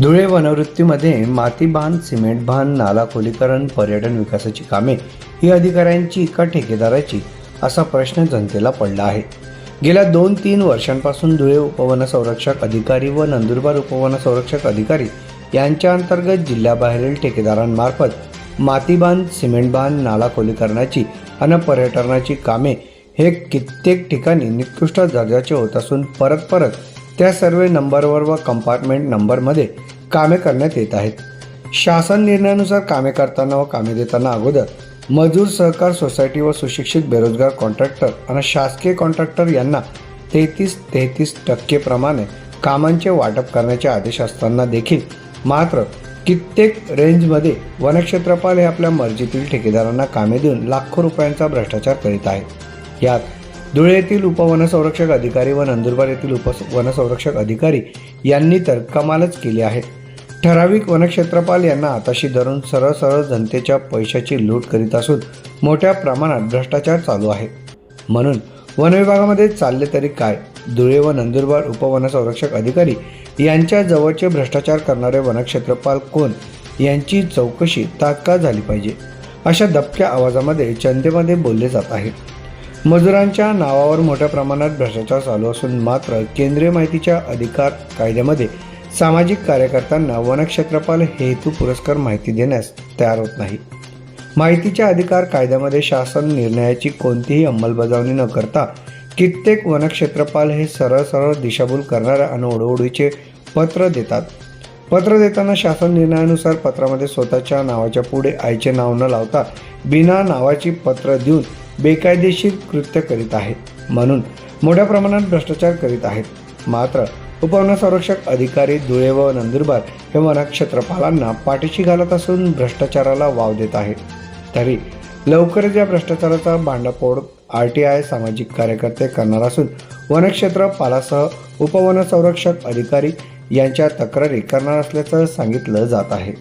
धुळे वनवृत्तीमध्ये माती बांध सिमेंट बांध नाला खोलीकरण पर्यटन विकासाची कामे ही अधिकाऱ्यांची का ठेकेदाराची असा प्रश्न जनतेला पडला आहे. गेल्या दोन तीन वर्षांपासून धुळे उपवन संरक्षक अधिकारी व नंदुरबार उपवन संरक्षक अधिकारी यांच्या अंतर्गत जिल्ह्याबाहेरील ठेकेदारांमार्फत मातीबांध सिमेंट बांध नाला खोलीकरणाची आणि पर्यटनाची कामे हे कित्येक ठिकाणी निकृष्ट दर्जाचे होत असून परत परत त्या सर्व नंबरवर व कंपार्टमेंट नंबरमध्ये कामे करण्यात येत आहेत. शासन निर्णयानुसार कामे करताना व कामे देताना अगोदर मजूर सहकार सोसायटी व सुशिक्षित बेरोजगार कॉन्ट्रॅक्टर आणि शासकीय कॉन्ट्रॅक्टर यांना तेहतीस तेहतीस टक्केप्रमाणे कामांचे वाटप करण्याचे आदेश असताना देखील मात्र कित्येक रेंजमध्ये वनक्षेत्रपाल हे आपल्या मर्जीतील ठेकेदारांना कामे देऊन लाखो रुपयांचा भ्रष्टाचार करीत आहेत. यात धुळे येथील उपवनसंरक्षक अधिकारी व नंदुरबार येथील उप वनसंरक्षक अधिकारी यांनी तर कमालच केली आहे. ठराविक वनक्षेत्रपाल यांना आताशी धरून सरळ सरळ जनतेच्या पैशाची लूट करीत असून मोठ्या प्रमाणात भ्रष्टाचार चालू आहे. म्हणून वनविभागामध्ये चालले तरी काय? धुळे व नंदुरबार उपवनसंरक्षक अधिकारी यांच्या जवळचे भ्रष्टाचार करणारे वनक्षेत्रपाल कोण? यांची चौकशी तात्काळ झाली पाहिजे. अशा दबक्या आवाजामध्ये जनतेमध्ये बोलले जात आहे. मजुरांच्या नावावर मोठ्या प्रमाणात भ्रष्टाचार चालू असून मात्र केंद्रीय माहितीच्या अधिकार कायद्यामध्ये सामाजिक कार्यकर्त्यांना वनक्षेत्रपाल हेतू पुरस्कार माहिती देण्यास तयार होत नाही. माहितीच्या अधिकार कायद्यामध्ये शासन निर्णयाची कोणतीही अंमलबजावणी न करता कित्येक वनक्षेत्रपाल हे सरळ सरळ दिशाभूल करणाऱ्या आणि ओढवडीचे पत्र देतात. पत्र देताना शासन निर्णयानुसार पत्रामध्ये स्वतःच्या नावाच्या पुढे आईचे नाव न लावता बिना नावाची पत्र देऊन बेकायदेशीर कृत्य करीत आहेत. म्हणून मोठ्या प्रमाणात भ्रष्टाचार करीत आहेत. मात्र उपवनसंरक्षक अधिकारी धुळे व नंदुरबार हे वनक्षेत्रपालांना पाठीशी घालत असून भ्रष्टाचाराला वाव देत आहेत. तरी लवकरच या भ्रष्टाचाराचा भांडाफोड आर टी आय सामाजिक कार्यकर्ते करणार असून वनक्षेत्रपालासह उपवनसंरक्षक अधिकारी यांच्या तक्रारी करणार असल्याचं सांगितलं जात आहे.